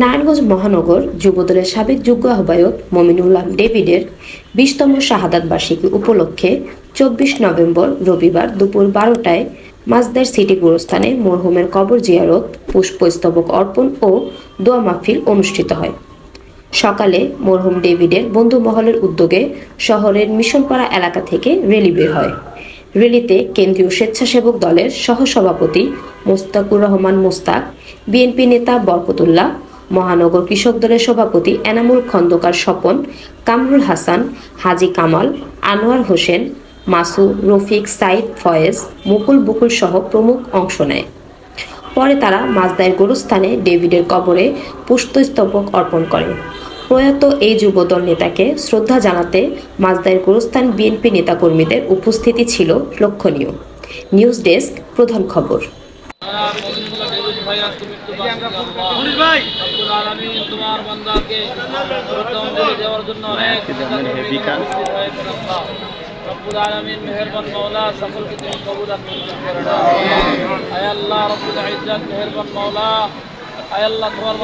নারায়ণগঞ্জ মহানগর যুবদলের সাবেক যুগ্ম আহ্বায়ক মমিনুল্লাহ ডেভিডের বিশতম শাহাদাত বার্ষিকী উপলক্ষে চব্বিশ নভেম্বর রবিবার দুপুর বারোটায় মাজদার সিটি গুরুস্থানে মরহুমের কবর জিয়ারত, পুষ্পস্তবক অর্পণ ও দোয়া মাহফিল অনুষ্ঠিত হয়। সকালে মরহুম ডেভিডের বন্ধু মহলের উদ্যোগে শহরের মিশনপাড়া এলাকা থেকে রেলি বের হয়। রেলিতে কেন্দ্রীয় স্বেচ্ছাসেবক দলের সহসভাপতি মোস্তাকুর রহমান মোস্তাক, বিএনপি নেতা বরকতুল্লাহ মহানগর কৃষক দলের সভাপতি এনামুল খন্দকার স্বপন, কামরুল হাসান, হাজি কামাল, আনোয়ার হোসেন, মাসু, রফিক, সাইদ, ফয়েজ, মুকুল বুকুল সহ প্রমুখ অংশ নেয়। পরে তারা মাজদায়ের গোরস্থানে ডেভিডের কবরে পুষ্পস্তবক অর্পণ করে। প্রয়াত এই যুবদল নেতাকে শ্রদ্ধা জানাতে মাজদায়ের গোরস্থান বিএনপি নেতাকর্মীদের উপস্থিতি ছিল লক্ষণীয়। নিউজ ডেস্ক প্রধান খবর। রব্বুল আলামিন মেহেরবান মাওলা, সকলকে তুমি কবুল আয় আল্লাহ রব্বুল ইজ্জত মেহেরবান মাওলা, আয় আল্লাহ তোমার